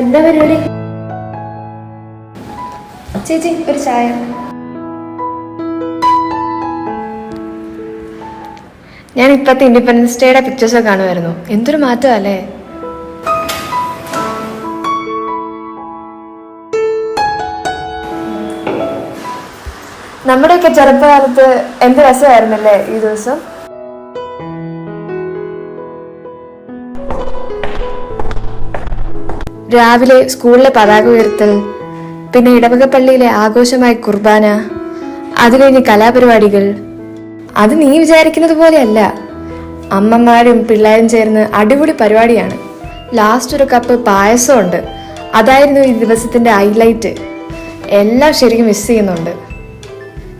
എന്താ പരിപാടി? ചേച്ചി ഒരു ചായ. ഞാൻ ഇപ്പത്തെ ഇൻഡിപെൻഡൻസ് ഡേയുടെ പിക്ചേഴ്സ് ഒക്കെ കാണുമായിരുന്നു. എന്തൊരു മാറ്റമല്ലേ? നമ്മുടെയൊക്കെ ചെറുപ്പകാലത്ത് എന്ത് രസമായിരുന്നല്ലേ ഈ ദിവസം? രാവിലെ സ്കൂളിലെ പതാക ഉയർത്തൽ പിന്നെ ഇടവക പള്ളിയിലെ ആഘോഷമായ കുർബാന അത് കഴിഞ്ഞ് കലാപരിപാടികൾ. അത് നീ വിചാരിക്കുന്നത് പോലെയല്ല. അമ്മമാരും പിള്ളേരും ചേർന്ന് അടിപൊളി പരിപാടിയാണ്. ലാസ്റ്റ് ഒരു കപ്പ് പായസമുണ്ട്. അതായിരുന്നു ഈ ദിവസത്തിന്റെ ഹൈലൈറ്റ് എല്ലാം ശരിക്കും മിസ് ചെയ്യുന്നുണ്ട്.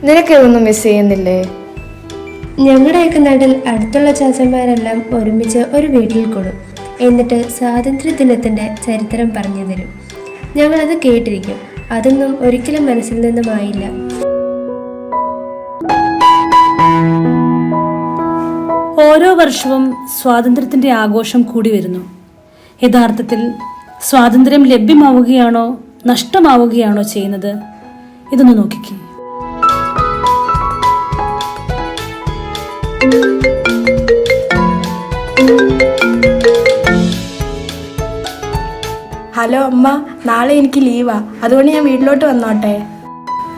നിനക്ക് ഇതൊന്നും മിസ് ചെയ്യുന്നില്ലേ? ഞങ്ങളുടെയൊക്കെ നാട്ടിൽ അടുത്തുള്ള ചാച്ചന്മാരെല്ലാം ഒരുമിച്ച് ഒരു വീട്ടിൽ കൂടും. എന്നിട്ട് സ്വാതന്ത്ര്യ ദിനത്തിന്റെ ചരിത്രം പറഞ്ഞു തരും. ഞങ്ങളത് കേട്ടിരിക്കും. അതൊന്നും ഒരിക്കലും മനസ്സിൽ നിന്നുമായില്ല ഓരോ വർഷവും സ്വാതന്ത്ര്യത്തിന്റെ ആഘോഷം കൂടി വരുന്നു. യഥാർത്ഥത്തിൽ സ്വാതന്ത്ര്യം ലഭ്യമാവുകയാണോ നഷ്ടമാവുകയാണോ ചെയ്യുന്നത്? ഇതൊന്ന് നോക്കിക്കേ. ഹലോ അമ്മ നാളെ എനിക്ക് ലീവാ. അതുകൊണ്ട് ഞാൻ വീട്ടിലോട്ട് വന്നോട്ടെ.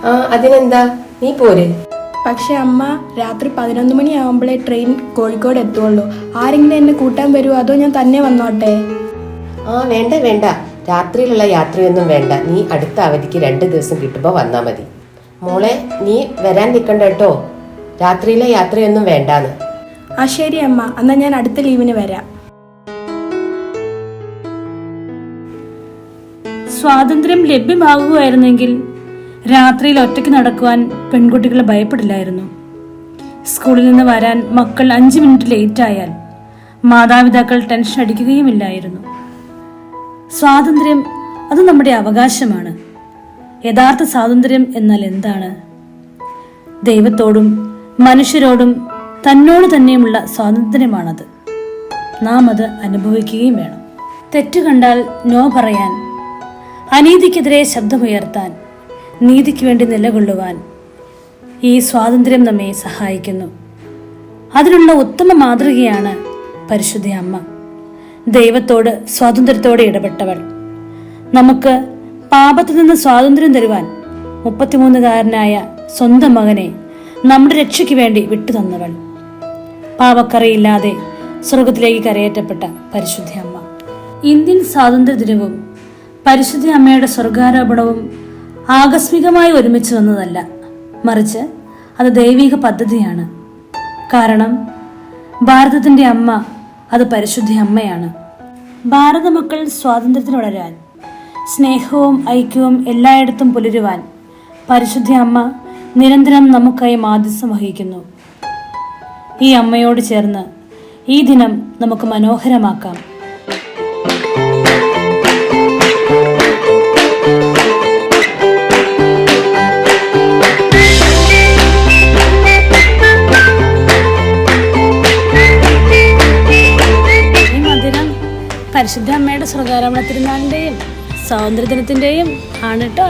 ആ അതിനെന്താ? നീ പോര്. പക്ഷെ അമ്മ രാത്രി പതിനൊന്ന് മണിയാവുമ്പോഴേ ട്രെയിൻ കോഴിക്കോട് എത്തുള്ളൂ. ആരെങ്കിലും എന്നെ കൂട്ടാൻ വരുമോ അതോ ഞാൻ തന്നെ വന്നോട്ടെ? ആ വേണ്ട വേണ്ട. രാത്രിയിലുള്ള യാത്രയൊന്നും വേണ്ട. നീ അടുത്ത അവധിക്ക് രണ്ട് ദിവസം കിട്ടുമ്പോൾ വന്നാൽ മതി. മോളെ നീ വരാൻ നിൽക്കണ്ട കേട്ടോ. രാത്രിയിലെ യാത്രയൊന്നും വേണ്ടാന്ന്. ആ ശരി അമ്മ. എന്നാ ഞാൻ അടുത്ത ലീവിന് വരാം. സ്വാതന്ത്ര്യം ലഭ്യമാകുകയായിരുന്നെങ്കിൽ രാത്രിയിൽ ഒറ്റയ്ക്ക് നടക്കുവാൻ പെൺകുട്ടികൾ ഭയപ്പെടില്ലായിരുന്നു. സ്കൂളിൽ നിന്ന് വരാൻ മക്കൾ അഞ്ച് മിനിറ്റ് ലേറ്റ് ആയാൽ മാതാപിതാക്കൾ ടെൻഷൻ അടിക്കുകയുമില്ലായിരുന്നു. സ്വാതന്ത്ര്യം അത് നമ്മുടെ അവകാശമാണ്. യഥാർത്ഥ സ്വാതന്ത്ര്യം എന്നാൽ എന്താണ്? ദൈവത്തോടും മനുഷ്യരോടും തന്നോട് തന്നെയുമുള്ള സ്വാതന്ത്ര്യമാണത്. നാം അത് അനുഭവിക്കുകയും വേണം. തെറ്റ് കണ്ടാൽ നോ പറയാൻ അനീതിക്കെതിരെ ശബ്ദമുയർത്താൻ നീതിക്ക് വേണ്ടി നിലകൊള്ളുവാൻ ഈ സ്വാതന്ത്ര്യം നമ്മെ സഹായിക്കുന്നു. അതിനുള്ള ഉത്തമ മാതൃകയാണ് പരിശുദ്ധ അമ്മ. ദൈവത്തോട് സ്വാതന്ത്ര്യത്തോടെ ഇടപെട്ടവൾ. നമുക്ക് പാപത്തിൽ നിന്ന് സ്വാതന്ത്ര്യം തരുവാൻ മുപ്പത്തിമൂന്നുകാരനായ സ്വന്തം മകനെ നമ്മുടെ രക്ഷയ്ക്ക് വേണ്ടി വിട്ടുതന്നവൾ. പാവക്കറിയില്ലാതെ സ്വർഗത്തിലേക്ക് കരയേറ്റപ്പെട്ട പരിശുദ്ധ അമ്മ. ഇന്ത്യൻ സ്വാതന്ത്ര്യ ദിനവും പരിശുദ്ധ അമ്മയുടെ സ്വർഗാരോപണവും ആകസ്മികമായി ഒരുമിച്ച് വന്നതല്ല. മറിച്ച് അത് ദൈവിക പദ്ധതിയാണ്. കാരണം ഭാരതത്തിന്റെ അമ്മ അത് പരിശുദ്ധി അമ്മയാണ്. ഭാരത മക്കൾ സ്വാതന്ത്ര്യത്തിന് വളരാൻ സ്നേഹവും ഐക്യവും എല്ലായിടത്തും പുലരുവാൻ പരിശുദ്ധി അമ്മ നിരന്തരം നമുക്കായി മാധ്യസ്ഥം വഹിക്കുന്നു. ഈ അമ്മയോട് ചേർന്ന് ഈ ദിനം നമുക്ക് മനോഹരമാക്കാം. പരിശുദ്ധ അമ്മയുടെ സ്വർഗാരോപണ തിരുനാളിന്റെയും സ്വാതന്ത്ര്യദിനത്തിന്റെയും ആണ് കേട്ടോ